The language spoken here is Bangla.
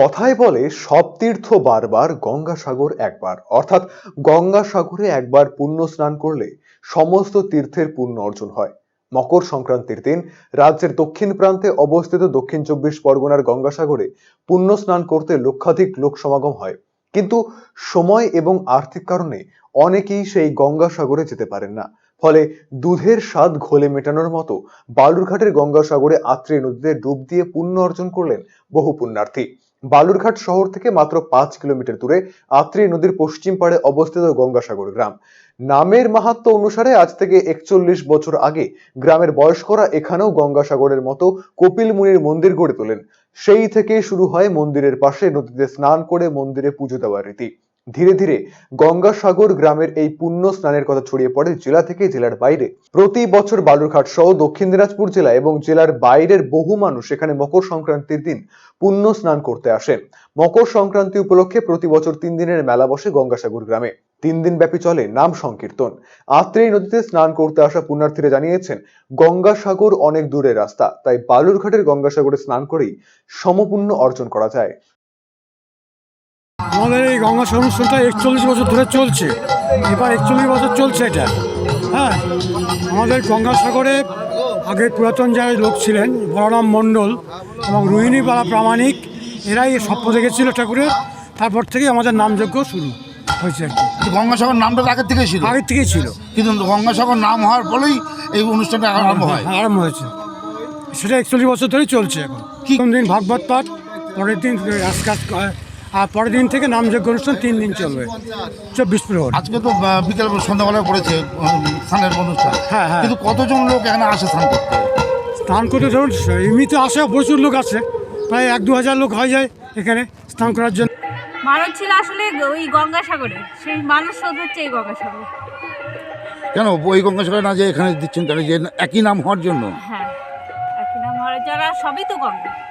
কথায় বলে সব তীর্থ বারবার গঙ্গাসাগর একবার। অর্থাৎ গঙ্গাসাগরে একবার পুণ্য স্নান করলে সমস্ত তীর্থের পুণ্য অর্জন হয়। মকর সংক্রান্তির দিন রাজ্যের দক্ষিণ প্রান্তে অবস্থিত দক্ষিণ চব্বিশ পরগনার গঙ্গাসাগরে পুণ্য স্নান করতে লক্ষাধিক লোক সমাগম হয়। কিন্তু সময় এবং আর্থিক কারণে অনেকেই সেই গঙ্গাসাগরে যেতে পারেন না। ফলে দুধের স্বাদ ঘোলে মেটানোর মতো বালুরঘাটের গঙ্গাসাগরে আত্রে নদীতে ডুব দিয়ে পুণ্য অর্জন করলেন বহু পুণ্যার্থী। বালুরঘাট শহর থেকে মাত্র পাঁচ কিলোমিটার দূরে আত্রি নদীর পশ্চিম পাড়ে অবস্থিত গঙ্গাসাগর গ্রাম। নামের মাহাত্ম অনুসারে আজ থেকে একচল্লিশ বছর আগে গ্রামের বয়স্করা এখানেও গঙ্গাসাগরের মতো কপিল মুনির মন্দির গড়ে তোলেন। সেই থেকে শুরু হয় মন্দিরের পাশে নদীতে স্নান করে মন্দিরে পুজো দেওয়ার রীতি। ধীরে ধীরে গঙ্গাসাগর গ্রামের এই পুণ্য স্নানের কথা ছড়িয়ে পড়ে জেলা থেকে জেলার বাইরে। প্রতি বছর বালুরঘাট সহ দক্ষিণ দিনাজপুর জেলা এবং জেলার বাইরের বহু মানুষ এখানে মকর সংক্রান্তির দিন পুণ্য স্নান করতে আসে। মকর সংক্রান্তি উপলক্ষে প্রতি বছর তিন দিনের মেলা বসে গঙ্গাসাগর গ্রামে। তিন দিন ব্যাপী চলে নাম সংকীর্তন। আত্রেই নদীতে স্নান করতে আসা পুণ্যার্থীরা জানিয়েছেন, গঙ্গাসাগর অনেক দূরের রাস্তা, তাই বালুরঘাটের গঙ্গাসাগরে স্নান করেই সমপুণ্য অর্জন করা যায়। আমাদের এই গঙ্গা অনুষ্ঠানটা একচল্লিশ বছর ধরে চলছে। এবার একচল্লিশ বছর চলছে এটা। হ্যাঁ আমাদের গঙ্গাসাগরে আগে পুরাতন যারা লোক ছিলেন বলরাম মণ্ডল এবং রোহিণীপাড়া প্রামাণিক এরাই স্বপ্ন দেখেছিল ঠাকুরের। তারপর থেকে আমাদের নামযজ্ঞ শুরু হয়েছে আর কি। গঙ্গাসাগর নামটা তো আগের থেকেই ছিল। আগের থেকেই ছিল। কিন্তু গঙ্গাসাগর নাম হওয়ার ফলেই এই অনুষ্ঠানটা আরম্ভ হয়। হ্যাঁ, আরম্ভ হয়েছে। সেটা একচল্লিশ বছর ধরেই চলছে এখন। কি- কোন দিন ভাগবত পাঠ পরের দিন রাজকাজ আর পরের দিন থেকে নামযজ্ঞ অনুষ্ঠান তিন দিন চলবে। চব্বিশ প্রহর আজকে তো বিকেল সন্ধ্যাবেলায় পড়েছে স্নানের অনুষ্ঠান। হ্যাঁ, হ্যাঁ। কিন্তু কতজন লোক এখানে আসে স্নান করতে? স্নান করতে ধরুন এমনিতে আসে প্রচুর লোক আসে। প্রায় এক দু হাজার লোক হয়ে যায় এখানে স্নান করার জন্য। মানুষ ছিল আসলে ওই গঙ্গাসাগরে। সেই মানুষ শোধ হচ্ছে এই গঙ্গাসাগরে। কেন ওই গঙ্গাসাগরে না যে এখানে দিচ্ছেন তাহলে যে একই নাম হওয়ার জন্য? হ্যাঁ একই নাম হওয়ার যারা সবই তো গঙ্গা।